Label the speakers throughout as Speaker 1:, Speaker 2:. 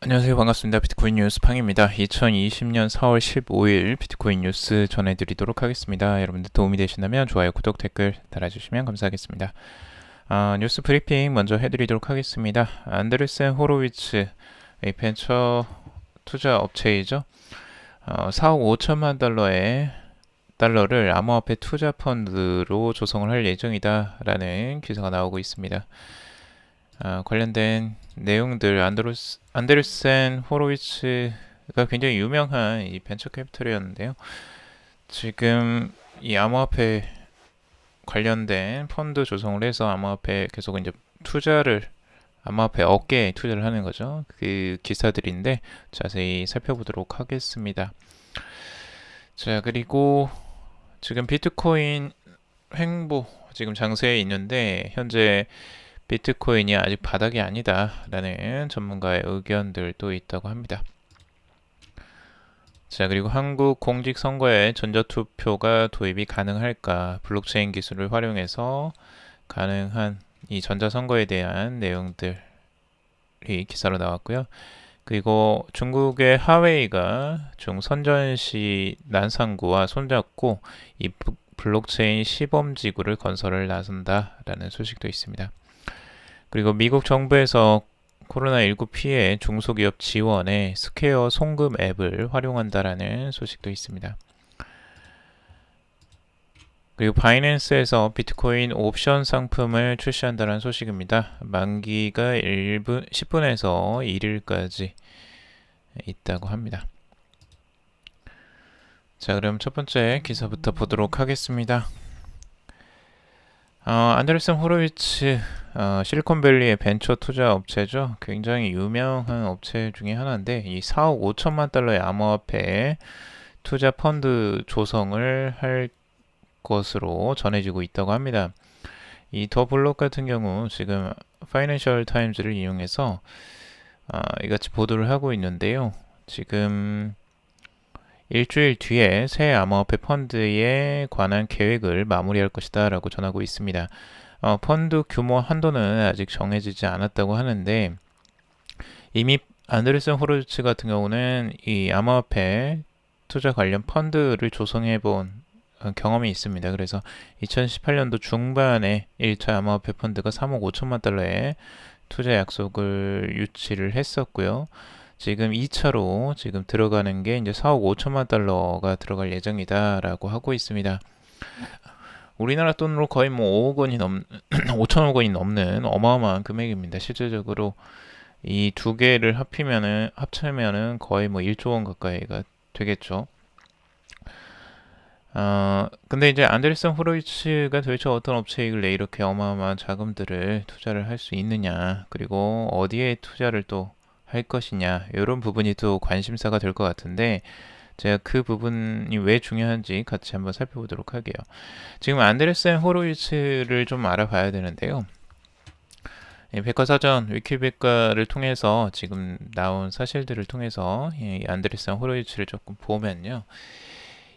Speaker 1: 안녕하세요. 반갑습니다. 비트코인 뉴스 팡입니다. 2020년 4월 15일 비트코인 뉴스 전해드리도록 하겠습니다. 여러분들 도움이 되신다면 좋아요, 구독, 댓글 달아주시면 감사하겠습니다. 아, 뉴스 브리핑 먼저 해드리도록 하겠습니다. 안드레센 호로위츠 이 벤처 투자 업체이죠. 어, 4억 5천만 달러의 달러를 암호화폐 투자 펀드로 조성을 할 예정이다라는 기사가 나오고 있습니다. 아, 관련된 내용들 안드로스, 안데르센 호로위츠가 굉장히 유명한 이 벤처 캐피털이었는데요. 지금 이 암호화폐 관련된 펀드 조성을 해서 암호화폐 계속 이제 투자를 암호화폐 업계에 투자를 하는 거죠. 그 기사들인데 자세히 살펴보도록 하겠습니다. 자 그리고 지금 비트코인 횡보 지금 장세에 있는데 현재 비트코인이 아직 바닥이 아니다 라는 전문가의 의견들도 있다고 합니다. 자, 그리고 한국 공직선거에 전자투표가 도입이 가능할까? 블록체인 기술을 활용해서 가능한 이 전자선거에 대한 내용들이 기사로 나왔고요. 그리고 중국의 하웨이가 중선전시 난상구와 손잡고 이 블록체인 시범지구를 건설을 나선다라는 소식도 있습니다. 그리고 미국 정부에서 코로나19 피해 중소기업 지원에 스퀘어 송금 앱을 활용한다라는 소식도 있습니다. 그리고 바이낸스에서 비트코인 옵션 상품을 출시한다는 소식입니다. 만기가 1분, 10분에서 1일까지 있다고 합니다. 자, 그럼 첫 번째 기사부터 보도록 하겠습니다. 어, 안데르슨 호로위츠 어, 실리콘밸리의 벤처 투자 업체죠. 굉장히 유명한 업체 중에 하나인데 이 4억 5천만 달러의 암호화폐 투자 펀드 조성을 할 것으로 전해지고 있다고 합니다. 이 더 블록 같은 경우 지금 파이낸셜 타임즈를 이용해서 어, 이같이 보도를 하고 있는데요. 지금 일주일 뒤에 새 암호화폐 펀드에 관한 계획을 마무리할 것이다 라고 전하고 있습니다. 어, 펀드 규모 한도는 아직 정해지지 않았다고 하는데 이미 안드레슨 호르츠 같은 경우는 이 암호화폐 투자 관련 펀드를 조성해 본 어, 경험이 있습니다. 그래서 2018년도 중반에 1차 암호화폐 펀드가 3억 5천만 달러의 투자 약속을 유치를 했었고요. 지금 2차로 지금 들어가는 게 이제 4억 5천만 달러가 들어갈 예정이다라고 하고 있습니다. 우리나라 돈으로 거의 뭐 5억 원이 넘 5천억 원이 넘는 어마어마한 금액입니다. 실질적으로 이 두 개를 합히면은 합치면은 거의 뭐 1조 원 가까이가 되겠죠. 어, 근데 이제 안데르슨 후로이츠가 도대체 어떤 업체이길래 이렇게 어마어마한 자금들을 투자를 할 수 있느냐, 그리고 어디에 투자를 또 할 것이냐, 이런 부분이 또 관심사가 될 것 같은데, 제가 그 부분이 왜 중요한지 같이 한번 살펴보도록 할게요. 지금 안데르센 호로이츠를 좀 알아봐야 되는데요. 백과사전 위키백과를 통해서 지금 나온 사실들을 통해서 이 안데르센 호로이츠를 조금 보면요.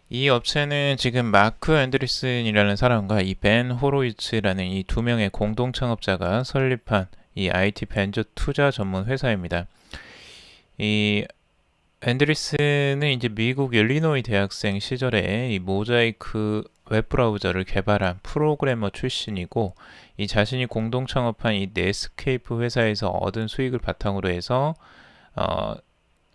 Speaker 1: 이 업체는 지금 마크 앤드리슨이라는 사람과 이 벤 호로이츠라는 이 두 명의 공동 창업자가 설립한 이 IT 벤처 투자 전문 회사입니다. 이 앤드리스는 이제 미국 일리노이 대학생 시절에 이 모자이크 웹브라우저를 개발한 프로그래머 출신이고 이 자신이 공동 창업한 이 네스케이프 회사에서 얻은 수익을 바탕으로 해서 어,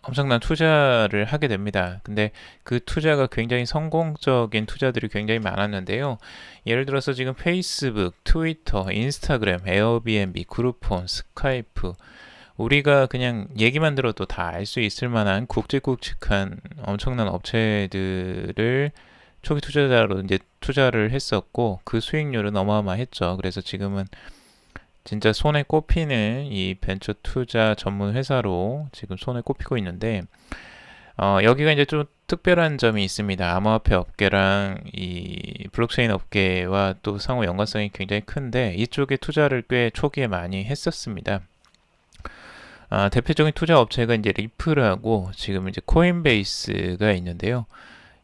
Speaker 1: 엄청난 투자를 하게 됩니다. 근데 그 투자가 굉장히 성공적인 투자들이 굉장히 많았는데요. 예를 들어서 지금 페이스북, 트위터, 인스타그램, 에어비앤비, 그룹폰, 스카이프 우리가 그냥 얘기만 들어도 다 알 수 있을 만한 굵직굵직한 엄청난 업체들을 초기 투자자로 이제 투자를 했었고 그 수익률은 어마어마했죠. 그래서 지금은 진짜 손에 꼽히는 이 벤처 투자 전문 회사로 지금 손에 꼽히고 있는데 어, 여기가 이제 좀 특별한 점이 있습니다. 암호화폐 업계랑 이 블록체인 업계와 또 상호 연관성이 굉장히 큰데 이쪽에 투자를 꽤 초기에 많이 했었습니다. 아, 대표적인 투자 업체가 이제 리플하고 지금 이제 코인베이스가 있는데요.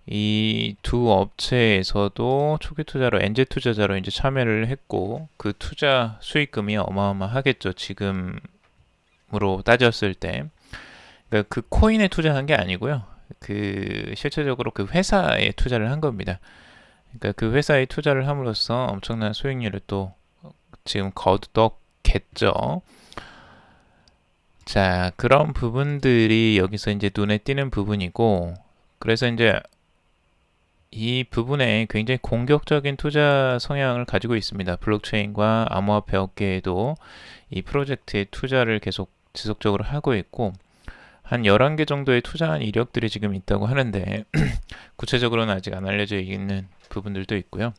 Speaker 1: 이 두 업체에서도 초기 투자로 엔젤 투자자로 이제 참여를 했고 그 투자 수익금이 어마어마하겠죠. 지금으로 따졌을 때. 그러니까 그 코인에 투자한 게 아니고요. 그 실제적으로 그 회사에 투자를 한 겁니다. 그러니까 그 회사에 투자를 함으로써 엄청난 수익률을 또 지금 거두었겠죠. 자, 그런 부분들이 여기서 이제 눈에 띄는 부분이고, 그래서 이제 이 부분에 굉장히 공격적인 투자 성향을 가지고 있습니다. 블록체인과 암호화폐 업계에도 이 프로젝트에 투자를 계속 지속적으로 하고 있고, 한 11개 정도의 투자한 이력들이 지금 있다고 하는데, 구체적으로는 아직 안 알려져 있는 부분들도 있고요.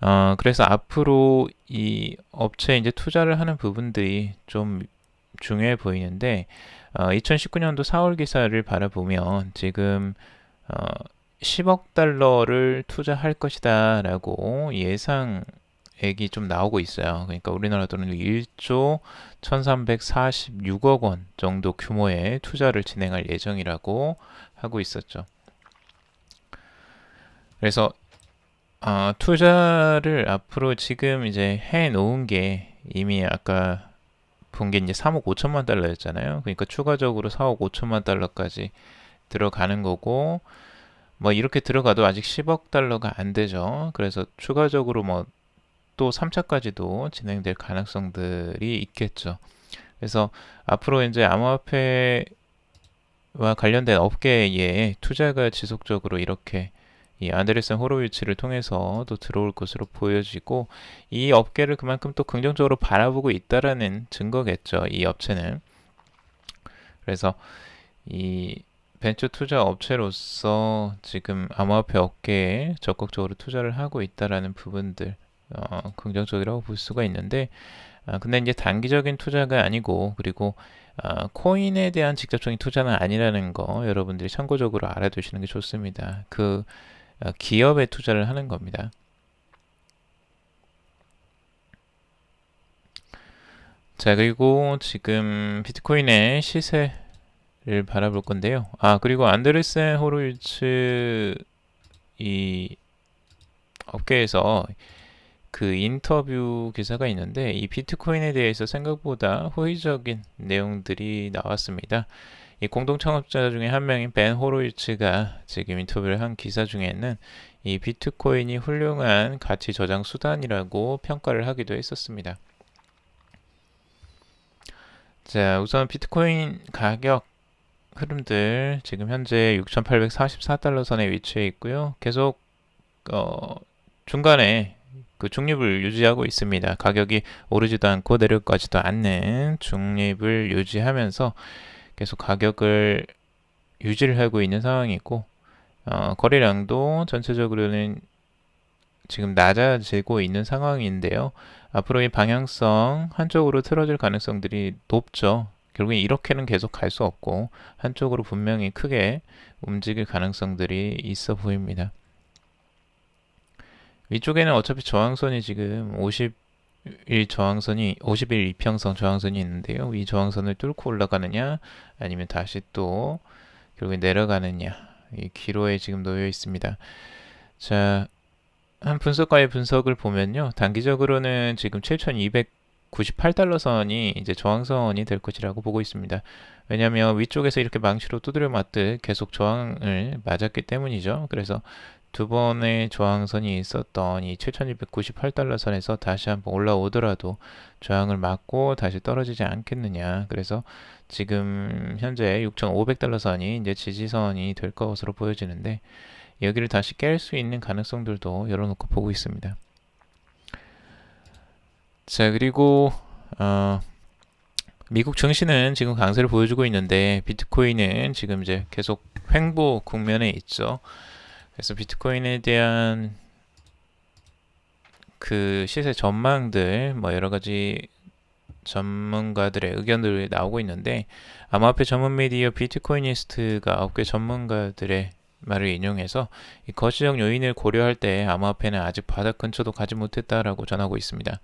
Speaker 1: 어, 그래서 앞으로 이 업체에 이제 투자를 하는 부분들이 좀 중요해 보이는데, 어, 2019년도 4월 기사를 바라보면 지금 어, 10억 달러를 투자할 것이다 라고 예상액이 좀 나오고 있어요. 그러니까 우리나라 돈으로 1조 1346억 원 정도 규모의 투자를 진행할 예정이라고 하고 있었죠. 그래서 어, 투자를 앞으로 지금 이제 해 놓은 게 이미 아까 본 게 이제 3억 5천만 달러였잖아요. 그러니까 추가적으로 4억 5천만 달러까지 들어가는 거고 뭐 이렇게 들어가도 아직 10억 달러가 안 되죠. 그래서 추가적으로 뭐 또 3차까지도 진행될 가능성들이 있겠죠. 그래서 앞으로 이제 암호화폐와 관련된 업계에 투자가 지속적으로 이렇게 이 안데르센 호로위치를 통해서도 들어올 것으로 보여지고 이 업계를 그만큼 또 긍정적으로 바라보고 있다라는 증거겠죠. 이 업체는. 그래서 이 벤처 투자 업체로서 지금 암호화폐 업계에 적극적으로 투자를 하고 있다라는 부분들 어, 긍정적이라고 볼 수가 있는데 아, 근데 이제 단기적인 투자가 아니고 그리고 아, 코인에 대한 직접적인 투자는 아니라는 거 여러분들이 참고적으로 알아두시는 게 좋습니다. 그 아, 기업에 투자를 하는 겁니다. 자 그리고 지금 비트코인의 시세 를 바라볼 건데요. 아 그리고 안드레센 호르츠 이 업계에서 그 인터뷰 기사가 있는데 이 비트코인에 대해서 생각보다 호의적인 내용들이 나왔습니다. 이 공동 창업자 중에 한 명인 벤 호로이츠가 지금 인터뷰를 한 기사 중에는 이 비트코인이 훌륭한 가치 저장 수단이라고 평가를 하기도 했었습니다. 자, 우선 비트코인 가격 흐름들 지금 현재 6,844달러 선에 위치해 있고요. 계속 어, 중간에 그 중립을 유지하고 있습니다. 가격이 오르지도 않고 내려가지도 않는 중립을 유지하면서 계속 가격을 유지를 하고 있는 상황이고 어, 거래량도 전체적으로는 지금 낮아지고 있는 상황인데요. 앞으로의 방향성 한쪽으로 틀어질 가능성들이 높죠. 결국엔 이렇게는 계속 갈 수 없고 한쪽으로 분명히 크게 움직일 가능성들이 있어 보입니다. 위쪽에는 어차피 저항선이 지금 50일 저항선이 50일 이평선 저항선이 있는데요. 이 저항선을 뚫고 올라가느냐 아니면 다시 또 결국에 내려가느냐 이 기로에 지금 놓여 있습니다. 자, 한 분석가의 분석을 보면요. 단기적으로는 지금 7,200 98달러 선이 이제 저항선이 될 것이라고 보고 있습니다. 왜냐하면 위쪽에서 이렇게 망치로 두드려 맞듯 계속 저항을 맞았기 때문이죠. 그래서 두 번의 저항선이 있었던 이 7298달러 선에서 다시 한번 올라오더라도 저항을 맞고 다시 떨어지지 않겠느냐. 그래서 지금 현재 6500달러 선이 이제 지지선이 될 것으로 보여지는데 여기를 다시 깰 수 있는 가능성들도 열어놓고 보고 있습니다. 자, 그리고 어, 미국 증시는 지금 강세를 보여주고 있는데 비트코인은 지금 이제 계속 횡보 국면에 있죠. 그래서 비트코인에 대한 그 시세 전망들 뭐 여러 가지 전문가들의 의견들이 나오고 있는데 암호화폐 전문 미디어 비트코이니스트가 업계 전문가들의 말을 인용해서 이 거시적 요인을 고려할 때 암호화폐는 아직 바닥 근처도 가지 못했다라고 전하고 있습니다.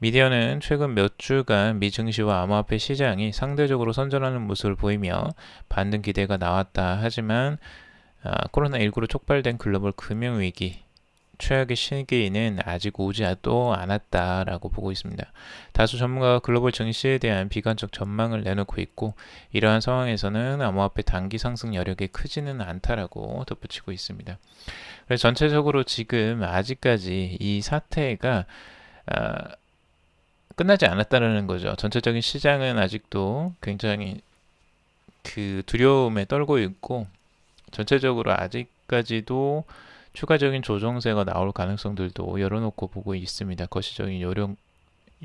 Speaker 1: 미디어는 최근 몇 주간 미 증시와 암호화폐 시장이 상대적으로 선전하는 모습을 보이며 반등 기대가 나왔다 하지만 아, 코로나19로 촉발된 글로벌 금융위기 최악의 시기는 아직 오지 또 않았다라고 보고 있습니다. 다수 전문가가 글로벌 증시에 대한 비관적 전망을 내놓고 있고 이러한 상황에서는 암호화폐 단기 상승 여력이 크지는 않다라고 덧붙이고 있습니다. 그래서 전체적으로 지금 아직까지 이 사태가 아, 끝나지 않았다는 거죠. 전체적인 시장은 아직도 굉장히 그 두려움에 떨고 있고 전체적으로 아직까지도 추가적인 조정세가 나올 가능성들도 열어놓고 보고 있습니다. 거시적인 요령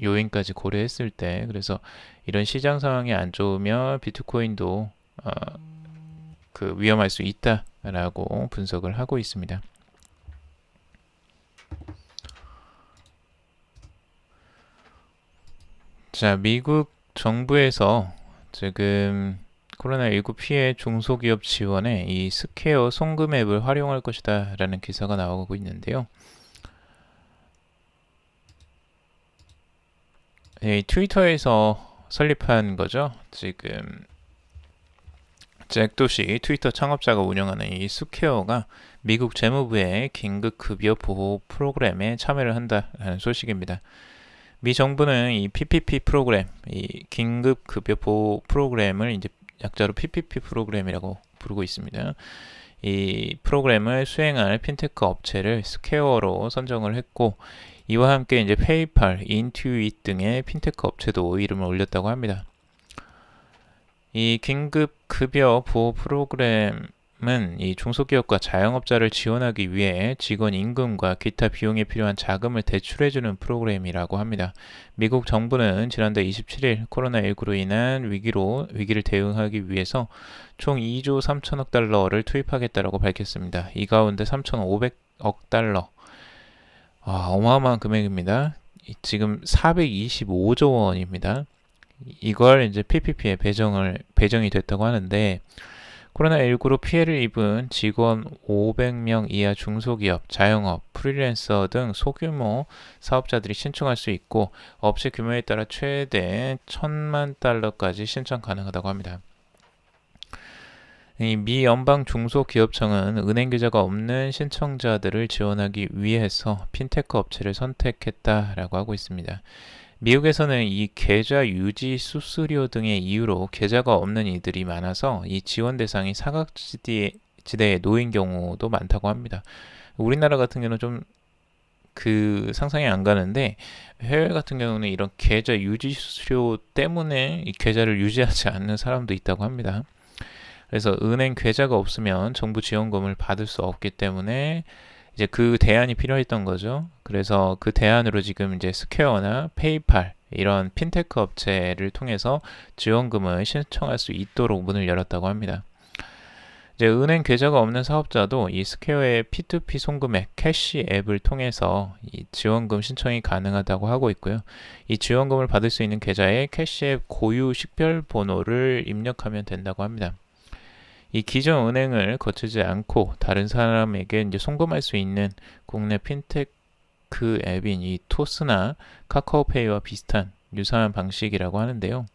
Speaker 1: 요인까지 고려했을 때 그래서 이런 시장 상황이 안 좋으면 비트코인도 어, 그 위험할 수 있다라고 분석을 하고 있습니다. 자, 미국 정부에서 지금 코로나19 피해 중소기업 지원에 이 스퀘어 송금 앱을 활용할 것이다 라는 기사가 나오고 있는데요. 이 트위터에서 설립한 거죠. 지금 잭도시 트위터 창업자가 운영하는 이 스퀘어가 미국 재무부의 긴급급여 보호 프로그램에 참여를 한다는 소식입니다. 미 정부는 이 PPP 프로그램, 이 긴급 급여 보호 프로그램을 이제 약자로 PPP 프로그램이라고 부르고 있습니다. 이 프로그램을 수행할 핀테크 업체를 스퀘어로 선정을 했고 이와 함께 이제 페이팔, 인투잇 등의 핀테크 업체도 이름을 올렸다고 합니다. 이 긴급 급여 보호 프로그램 이 중소기업과 자영업자를 지원하기 위해 직원 임금과 기타 비용에 필요한 자금을 대출해주는 프로그램이라고 합니다. 미국 정부는 지난달 27일 코로나19로 인한 위기로 위기를 대응하기 위해서 총 2조 3천억 달러를 투입하겠다고 밝혔습니다. 이 가운데 3,500억 달러, 아, 어마어마한 금액입니다. 지금 425조 원입니다. 이걸 이제 PPP에 배정을 배정이 됐다고 하는데 코로나19로 피해를 입은 직원 500명 이하 중소기업, 자영업, 프리랜서 등 소규모 사업자들이 신청할 수 있고 업체 규모에 따라 최대 1000만 달러까지 신청 가능하다고 합니다. 미 연방 중소기업청은 은행 계좌가 없는 신청자들을 지원하기 위해서 핀테크 업체를 선택했다라고 하고 있습니다. 미국에서는 이 계좌 유지 수수료 등의 이유로 계좌가 없는 이들이 많아서 이 지원 대상이 사각지대에 놓인 경우도 많다고 합니다. 우리나라 같은 경우는 좀 그 상상이 안 가는데 해외 같은 경우는 이런 계좌 유지 수수료 때문에 이 계좌를 유지하지 않는 사람도 있다고 합니다. 그래서 은행 계좌가 없으면 정부 지원금을 받을 수 없기 때문에 이제 그 대안이 필요했던 거죠. 그래서 그 대안으로 지금 이제 스퀘어나 페이팔 이런 핀테크 업체를 통해서 지원금을 신청할 수 있도록 문을 열었다고 합니다. 이제 은행 계좌가 없는 사업자도 이 스퀘어의 P2P 송금액 캐시 앱을 통해서 이 지원금 신청이 가능하다고 하고 있고요. 이 지원금을 받을 수 있는 계좌에 캐시 앱 고유 식별 번호를 입력하면 된다고 합니다. 이 기존 은행을 거치지 않고 다른 사람에게 이제 송금할 수 있는 국내 핀테크 앱인 이 토스나 카카오페이와 비슷한 유사한 방식이라고 하는데요.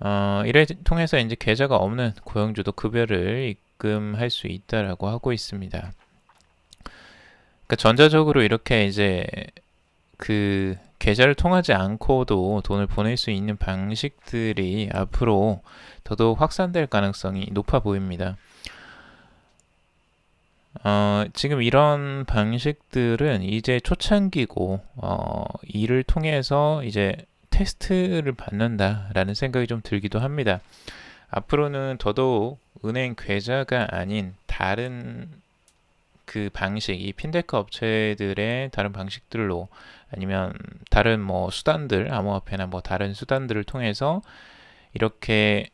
Speaker 1: 어, 이를 통해서 이제 계좌가 없는 고용주도 급여를 입금할 수 있다라고 하고 있습니다. 그러니까 전자적으로 이렇게 이제 그 계좌를 통하지 않고도 돈을 보낼 수 있는 방식들이 앞으로 더더욱 확산될 가능성이 높아 보입니다. 어, 지금 이런 방식들은 이제 초창기고 어, 이를 통해서 이제 테스트를 받는다라는 생각이 좀 들기도 합니다. 앞으로는 더더욱 은행 계좌가 아닌 다른 그 방식, 이 핀테크 업체들의 다른 방식들로 아니면 다른 뭐 수단들, 암호화폐나 뭐 다른 수단들을 통해서 이렇게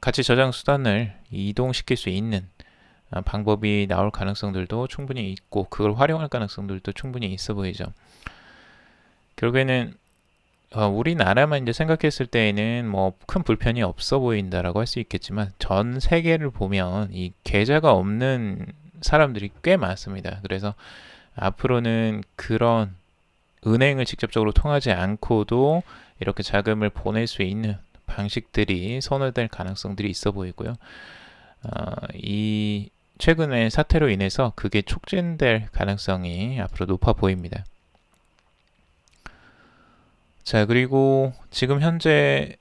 Speaker 1: 가치 저장 수단을 이동시킬 수 있는 아, 방법이 나올 가능성들도 충분히 있고 그걸 활용할 가능성들도 충분히 있어 보이죠. 결국에는 어, 우리나라만 이제 생각했을 때에는 뭐 큰 불편이 없어 보인다라고 할 수 있겠지만 전 세계를 보면 이 계좌가 없는 사람들이 꽤 많습니다. 그래서 앞으로는 그런 은행을 직접적으로 통하지 않고도 이렇게 자금을 보낼 수 있는 방식들이 선호될 가능성들이 있어 보이고요. 어, 이 최근의 사태로 인해서 그게 촉진될 가능성이 앞으로 높아 보입니다. 자, 그리고 지금 현재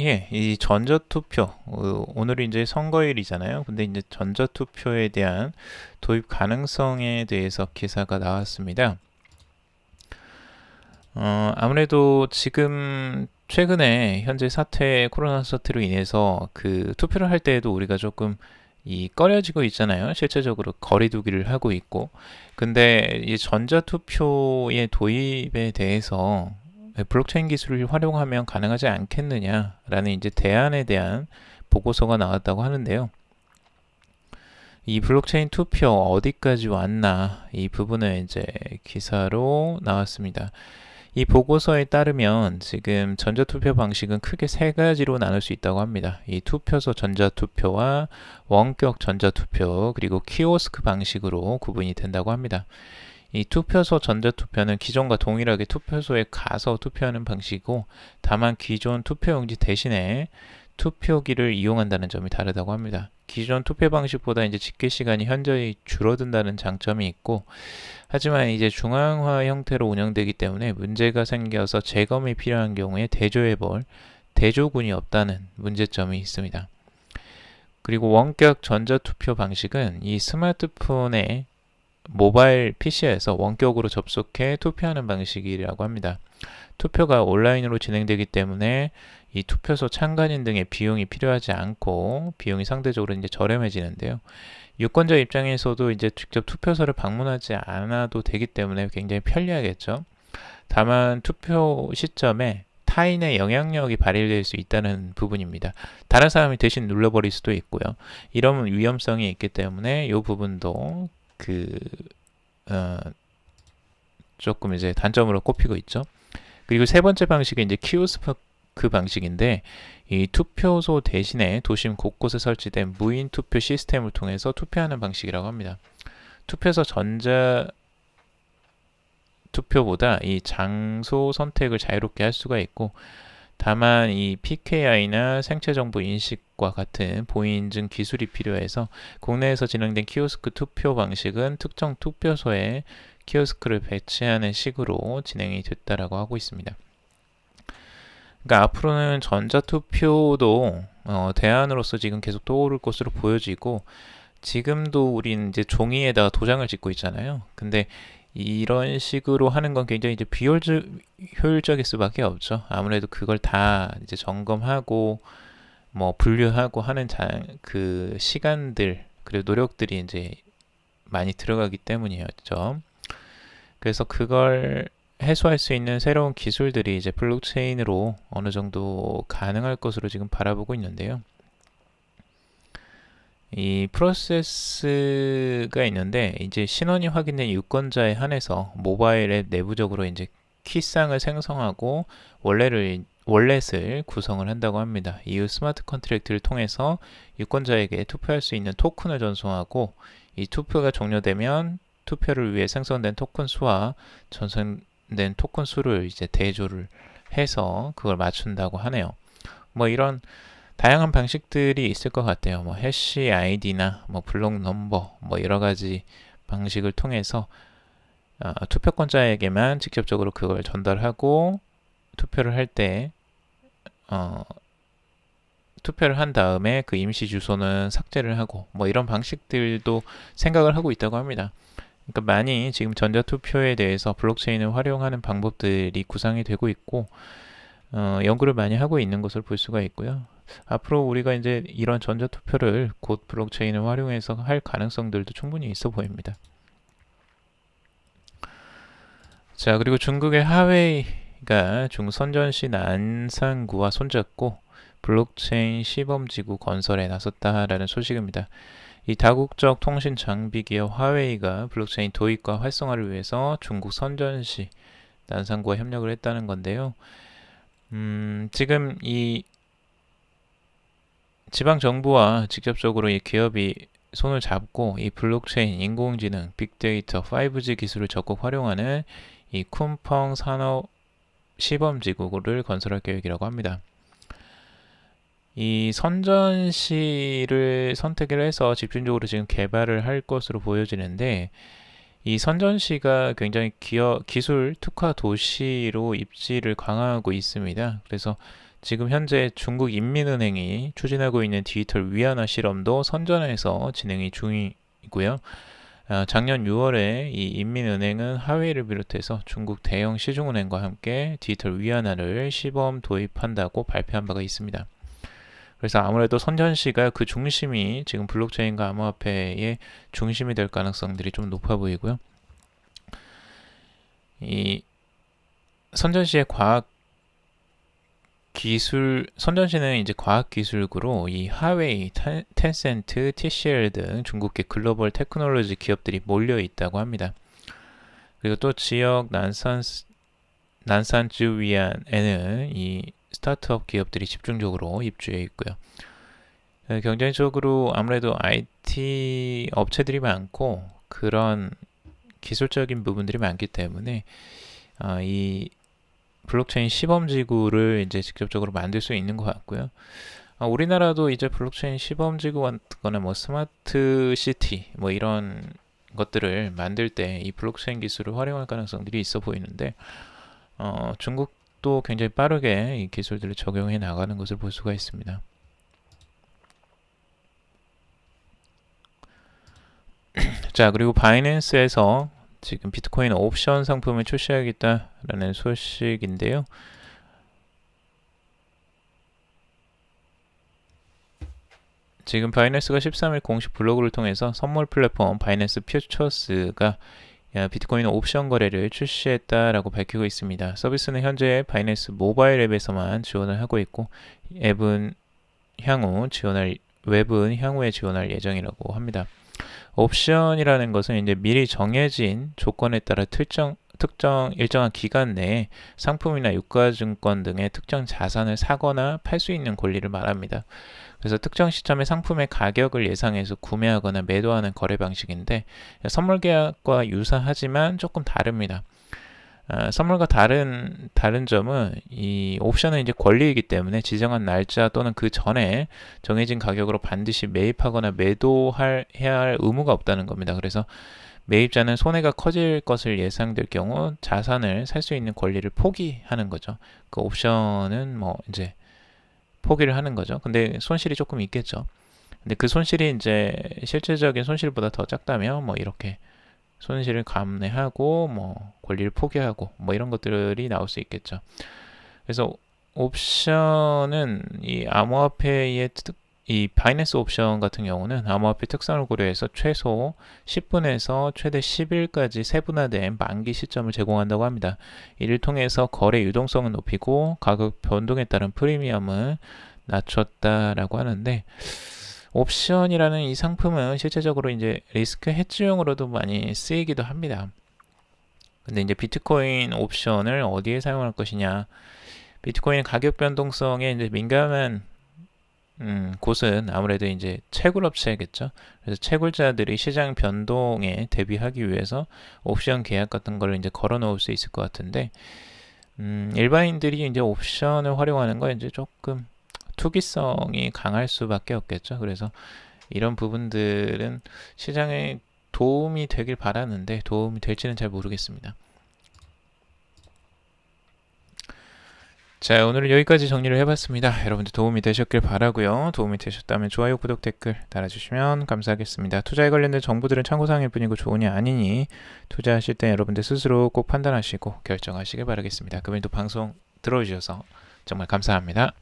Speaker 1: 예, 이 전자투표 어, 오늘이 이제 선거일이잖아요. 근데 이제 전자투표에 대한 도입 가능성에 대해서 기사가 나왔습니다. 어, 아무래도 지금 최근에 현재 사태 코로나 사태로 인해서 그 투표를 할 때에도 우리가 조금 이 꺼려지고 있잖아요. 실제적으로 거리두기를 하고 있고. 근데 이 전자투표의 도입에 대해서 블록체인 기술을 활용하면 가능하지 않겠느냐라는 이제 대안에 대한 보고서가 나왔다고 하는데요. 이 블록체인 투표 어디까지 왔나 이 부분은 이제 기사로 나왔습니다. 이 보고서에 따르면 지금 전자투표 방식은 크게 세 가지로 나눌 수 있다고 합니다. 이 투표소 전자투표와 원격 전자투표 그리고 키오스크 방식으로 구분이 된다고 합니다. 이 투표소 전자투표는 기존과 동일하게 투표소에 가서 투표하는 방식이고 다만 기존 투표용지 대신에 투표기를 이용한다는 점이 다르다고 합니다. 기존 투표 방식보다 이제 집계 시간이 현저히 줄어든다는 장점이 있고 하지만 이제 중앙화 형태로 운영되기 때문에 문제가 생겨서 재검이 필요한 경우에 대조해 볼 대조군이 없다는 문제점이 있습니다. 그리고 원격 전자투표 방식은 이 스마트폰에 모바일 PC에서 원격으로 접속해 투표하는 방식이라고 합니다. 투표가 온라인으로 진행되기 때문에 이 투표소 참관인 등의 비용이 필요하지 않고 비용이 상대적으로 이제 저렴해지는데요. 유권자 입장에서도 이제 직접 투표소를 방문하지 않아도 되기 때문에 굉장히 편리하겠죠. 다만 투표 시점에 타인의 영향력이 발휘될 수 있다는 부분입니다. 다른 사람이 대신 눌러버릴 수도 있고요. 이런 위험성이 있기 때문에 이 부분도 그 어, 조금 이제 단점으로 꼽히고 있죠. 그리고 세 번째 방식은 이제 키오스크 방식인데 이 투표소 대신에 도심 곳곳에 설치된 무인 투표 시스템을 통해서 투표하는 방식이라고 합니다. 투표소 전자 투표보다 이 장소 선택을 자유롭게 할 수가 있고 다만 이 PKI나 생체 정보 인식과 같은 보인증 기술이 필요해서 국내에서 진행된 키오스크 투표 방식은 특정 투표소에 키오스크를 배치하는 식으로 진행이 됐다라고 하고 있습니다. 그러니까 앞으로는 전자투표도 어, 대안으로서 지금 계속 떠오를 것으로 보여지고 지금도 우리는 이제 종이에다가 도장을 찍고 있잖아요. 근데 이런 식으로 하는 건 굉장히 이제 비효율적일 수밖에 없죠. 아무래도 그걸 다 이제 점검하고 뭐 분류하고 하는 자, 그 시간들 그리고 노력들이 이제 많이 들어가기 때문이었죠. 그래서 그걸 해소할 수 있는 새로운 기술들이 이제 블록체인으로 어느 정도 가능할 것으로 지금 바라보고 있는데요. 이 프로세스가 있는데 이제 신원이 확인된 유권자에 한해서 모바일 앱 내부적으로 이제 키상을 생성하고 원래를 월렛을 구성을 한다고 합니다. 이후 스마트 컨트랙트를 통해서 유권자에게 투표할 수 있는 토큰을 전송하고 이 투표가 종료되면 투표를 위해 생성된 토큰 수와 전송된 토큰 수를 이제 대조를 해서 그걸 맞춘다고 하네요. 뭐 이런 다양한 방식들이 있을 것 같아요. 뭐 해시 아이디나 뭐 블록 넘버 뭐 여러 가지 방식을 통해서 어, 투표권자에게만 직접적으로 그걸 전달하고 투표를 할때 어, 투표를 한 다음에 그 임시 주소는 삭제를 하고 뭐 이런 방식들도 생각을 하고 있다고 합니다. 그러니까 많이 지금 전자투표에 대해서 블록체인을 활용하는 방법들이 구상이 되고 있고 어, 연구를 많이 하고 있는 것을 볼 수가 있고요. 앞으로 우리가 이제 이런 전자투표를 곧 블록체인을 활용해서 할 가능성들도 충분히 있어 보입니다. 자, 그리고 중국의 하웨이가 중선전시 난상구와 손잡고 블록체인 시범지구 건설에 나섰다라는 소식입니다. 이 다국적 통신 장비 기업 화웨이가 블록체인 도입과 활성화를 위해서 중국 선전시 난상구와 협력을 했다는 건데요. 음, 지금 이 지방 정부와 직접적으로 이 기업이 손을 잡고 이 블록체인, 인공지능, 빅데이터, 5G 기술을 적극 활용하는 이 쿤펑 산업 시범 지구를 건설할 계획이라고 합니다. 이 선전시를 선택을 해서 집중적으로 지금 개발을 할 것으로 보여지는데 이 선전시가 굉장히 기어, 기술 특화 도시로 입지를 강화하고 있습니다. 그래서 지금 현재 중국 인민은행이 추진하고 있는 디지털 위안화 실험도 선전에서 진행이 중이고요. 아, 작년 6월에 이 인민은행은 하웨이를 비롯해서 중국 대형 시중은행과 함께 디지털 위안화를 시범 도입한다고 발표한 바가 있습니다. 그래서 아무래도 선전시가 그 중심이 지금 블록체인과 암호화폐의 중심이 될 가능성들이 좀 높아 보이고요. 이 선전시의 과학 기술 선전시는 이제 과학 기술구로 이 하웨이, 텐센트, TCL 등 중국계 글로벌 테크놀로지 기업들이 몰려 있다고 합니다. 그리고 또 지역 난산 난산주 위안에는 이 스타트업 기업들이 집중적으로 입주해 있고요. 네, 경쟁적으로 아무래도 IT 업체들이 많고 그런 기술적인 부분들이 많기 때문에 어, 이 블록체인 시범 지구를 이제 직접적으로 만들 수 있는 것 같고요. 어, 우리나라도 이제 블록체인 시범 지구 같거나 뭐 스마트 시티 뭐 이런 것들을 만들 때 이 블록체인 기술을 활용할 가능성들이 있어 보이는데 어, 중국 도 굉장히 빠르게 이 기술들을 적용해 나가는 것을 볼 수가 있습니다. 자 그리고 바이낸스에서 지금 비트코인 옵션 상품을 출시하겠다라는 소식인데요. 지금 바이낸스가 13일 공식 블로그를 통해서 선물 플랫폼 바이낸스 퓨처스가 비트코인 옵션 거래를 출시했다라고 밝히고 있습니다. 서비스는 현재 바이낸스 모바일 앱에서만 지원을 하고 있고 앱은 향후 지원할 웹은 향후에 지원할 예정이라고 합니다. 옵션이라는 것은 이제 미리 정해진 조건에 따라 특정 특정 일정한 기간 내에 상품이나 유가증권 등의 특정 자산을 사거나 팔 수 있는 권리를 말합니다. 그래서 특정 시점에 상품의 가격을 예상해서 구매하거나 매도하는 거래 방식인데 선물 계약과 유사하지만 조금 다릅니다. 어, 선물과 다른 다른 점은 이 옵션은 이제 권리이기 때문에 지정한 날짜 또는 그 전에 정해진 가격으로 반드시 매입하거나 매도할 해야 할 의무가 없다는 겁니다. 그래서 매입자는 손해가 커질 것을 예상될 경우 자산을 살 수 있는 권리를 포기하는 거죠. 그 옵션은 뭐 이제 포기를 하는 거죠. 근데 손실이 조금 있겠죠. 근데 그 손실이 이제 실질적인 손실보다 더 작다면 뭐 이렇게 손실을 감내하고 뭐 권리를 포기하고 뭐 이런 것들이 나올 수 있겠죠. 그래서 옵션은 이 암호화폐의 특, 이 바이낸스 옵션 같은 경우는 암호화폐 특성을 고려해서 최소 10분에서 최대 10일까지 세분화된 만기 시점을 제공한다고 합니다. 이를 통해서 거래 유동성을 높이고 가격 변동에 따른 프리미엄을 낮췄다라고 하는데 옵션이라는 이 상품은 실제적으로 이제 리스크 해지용으로도 많이 쓰이기도 합니다. 근데 이제 비트코인 옵션을 어디에 사용할 것이냐? 비트코인 가격 변동성에 이제 민감한 음, 곳은 아무래도 이제 채굴 업체겠죠. 그래서 채굴자들이 시장 변동에 대비하기 위해서 옵션 계약 같은 걸 이제 걸어 놓을 수 있을 것 같은데, 음, 일반인들이 이제 옵션을 활용하는 거 이제 조금 투기성이 강할 수밖에 없겠죠. 그래서 이런 부분들은 시장에 도움이 되길 바라는데 도움이 될지는 잘 모르겠습니다. 자 오늘은 여기까지 정리를 해봤습니다. 여러분들 도움이 되셨길 바라고요. 도움이 되셨다면 좋아요, 구독, 댓글 달아주시면 감사하겠습니다. 투자에 관련된 정보들은 참고사항일 뿐이고 좋으니 아니니 투자하실 때 여러분들 스스로 꼭 판단하시고 결정하시길 바라겠습니다. 또 방송 들어주셔서 정말 감사합니다.